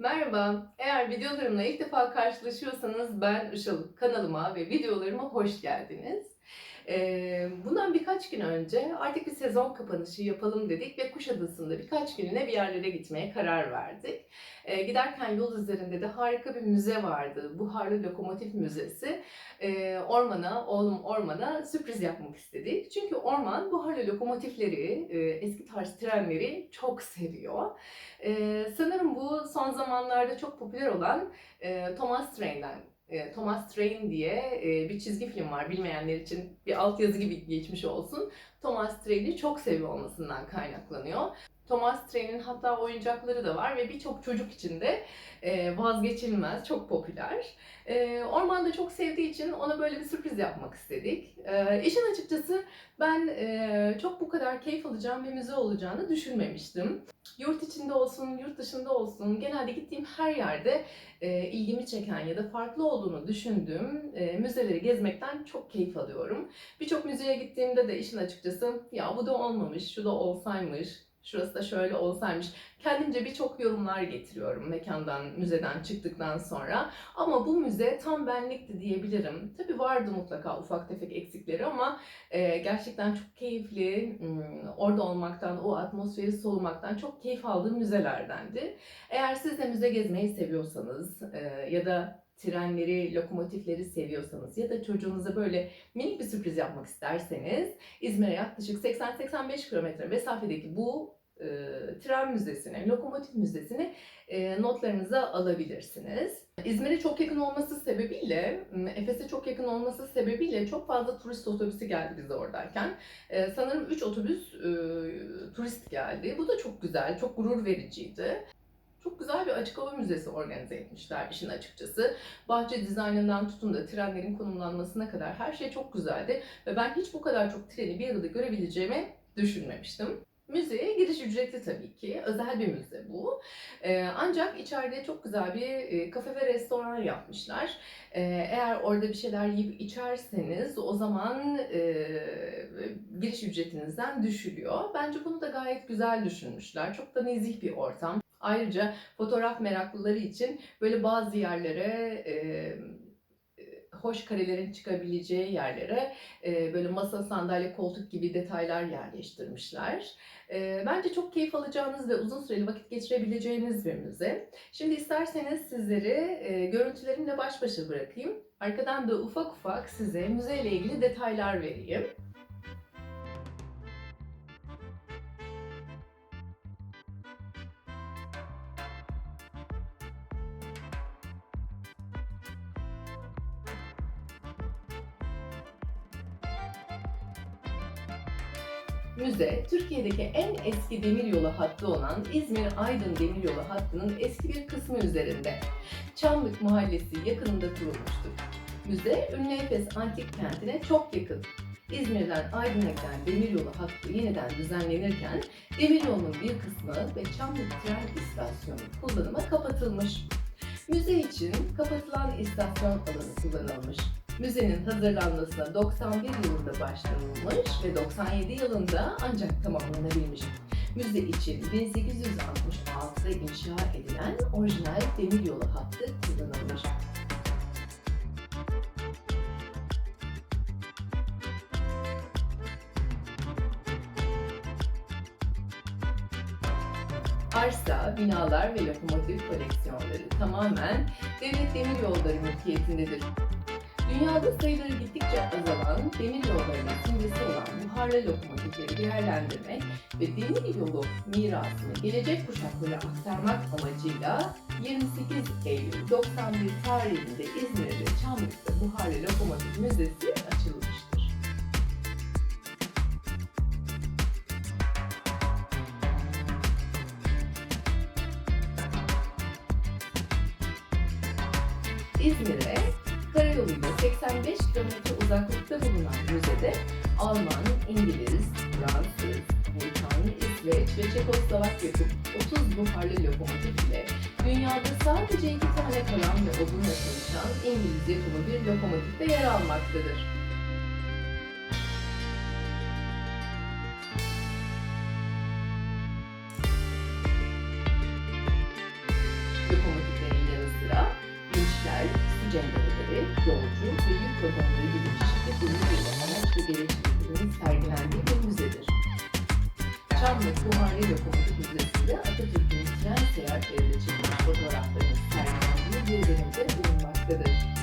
Merhaba, eğer videolarımla ilk defa karşılaşıyorsanız ben Işıl. Kanalıma ve videolarıma hoş geldiniz. Ee, bundan birkaç gün önce artık bir sezon kapanışı yapalım dedik ve Kuşadası'nda birkaç gününe bir yerlere gitmeye karar verdik. Ee, giderken yol üzerinde de harika bir müze vardı. Buharlı Lokomotif Müzesi. Ee, ormana, oğlum ormana sürpriz yapmak istedik. Çünkü orman buharlı lokomotifleri, e, eski tarz trenleri çok seviyor. Ee, sanırım bu son zamanlarda çok popüler olan e, Thomas Train'den Thomas Train diye e, bir çizgi film var. Bilmeyenler için bir altyazı gibi geçmiş olsun. Thomas Train'i çok seviyor olmasından kaynaklanıyor. Thomas Train'in hatta oyuncakları da var ve birçok çocuk için de e, vazgeçilmez, çok popüler. E, ormanda çok sevdiği için ona böyle bir sürpriz yapmak istedik. E, işin açıkçası ben e, çok bu kadar keyif alacağım bir müze olacağını düşünmemiştim. Yurt içinde olsun, yurt dışında olsun, genelde gittiğim her yerde e, ilgimi çeken ya da farklı olduğunu düşündüğüm e, müzeleri gezmekten çok keyif alıyorum. Birçok müzeye gittiğimde de işin açıkçası ya bu da olmamış, şu da olsaymış, şurası da şöyle olsaymış. Kendimce birçok yorumlar getiriyorum mekandan, müzeden çıktıktan sonra. Ama bu müze tam benlikti diyebilirim. Tabii vardı mutlaka ufak tefek eksikleri ama e, gerçekten çok keyifli, hmm, orada olmaktan, o atmosferi solumaktan çok keyif aldığım müzelerdendi. Eğer siz de müze gezmeyi seviyorsanız e, ya da trenleri, lokomotifleri seviyorsanız ya da çocuğunuza böyle minik bir sürpriz yapmak isterseniz İzmir'e yaklaşık 80-85 kilometre mesafedeki bu e, tren müzesini, lokomotif müzesini e, notlarınıza alabilirsiniz. İzmir'e çok yakın olması sebebiyle, Efes'e çok yakın olması sebebiyle çok fazla turist otobüsü geldi bize oradayken. E, sanırım 3 otobüs e, turist geldi. Bu da çok güzel, çok gurur vericiydi. Çok güzel bir açık hava müzesi organize etmişler işin açıkçası. Bahçe dizaynından tutun da trenlerin konumlanmasına kadar her şey çok güzeldi. Ve ben hiç bu kadar çok treni bir arada görebileceğimi düşünmemiştim. Müzeye giriş ücreti tabii ki. Özel bir müze bu. Ee, ancak içeride çok güzel bir e, kafe ve restoran yapmışlar. Ee, eğer orada bir şeyler yiyip içerseniz o zaman e, giriş ücretinizden düşülüyor. Bence bunu da gayet güzel düşünmüşler. Çok da nezih bir ortam. Ayrıca fotoğraf meraklıları için böyle bazı yerlere e, hoş karelerin çıkabileceği yerlere e, böyle masa, sandalye, koltuk gibi detaylar yerleştirmişler. E, bence çok keyif alacağınız ve uzun süreli vakit geçirebileceğiniz bir müze. Şimdi isterseniz sizleri e, görüntülerimle baş başa bırakayım. Arkadan da ufak ufak size müzeyle ilgili detaylar vereyim. Müze, Türkiye'deki en eski demiryolu hattı olan İzmir-Aydın demiryolu hattının eski bir kısmı üzerinde. Çamlık Mahallesi yakınında kurulmuştur. Müze, ünlü Efes antik kentine çok yakın. İzmir'den Aydın'a giden demiryolu hattı yeniden düzenlenirken demiryolunun bir kısmı ve Çamlık tren istasyonu kullanıma kapatılmış. Müze için kapatılan istasyon alanı kullanılmış. Müzenin hazırlanmasına 91 yılında başlanılmış ve 97 yılında ancak tamamlanabilmiş. Müze için 1866'da inşa edilen orijinal demiryolu hattı kullanılmış. Arsa, binalar ve lokomotif koleksiyonları tamamen devlet demiryolları mülkiyetindedir. Dünyada sayıları gittikçe azalan demir yollarının simgesi olan buharlı lokomotifleri değerlendirmek ve demir yolu mirasını gelecek kuşaklara aktarmak amacıyla 28 Eylül 91 tarihinde İzmir'de Çamlık'ta Buharlı Lokomotif Müzesi açılmıştır. İzmir'e karayoluyla 85 kilometre uzaklıkta bulunan müzede Alman, İngiliz, Fransız, Bulgan, İsveç ve Çekoslovak yapıp 30 buharlı lokomotif ile dünyada sadece iki tane kalan ve odunla çalışan İngiliz yapımı bir lokomotifte yer almaktadır. Lokomotif gemileri, yolcu ve yük vagonları gibi çeşitli durumlarıyla araç ve gereç ürünlerinin sergilendiği bir müzedir. Çamlı Buhari Lokomotif Müzesi'nde Atatürk'ün tren seyahatleriyle çekilmiş fotoğraflarının sergilendiği bir bölümde bulunmaktadır.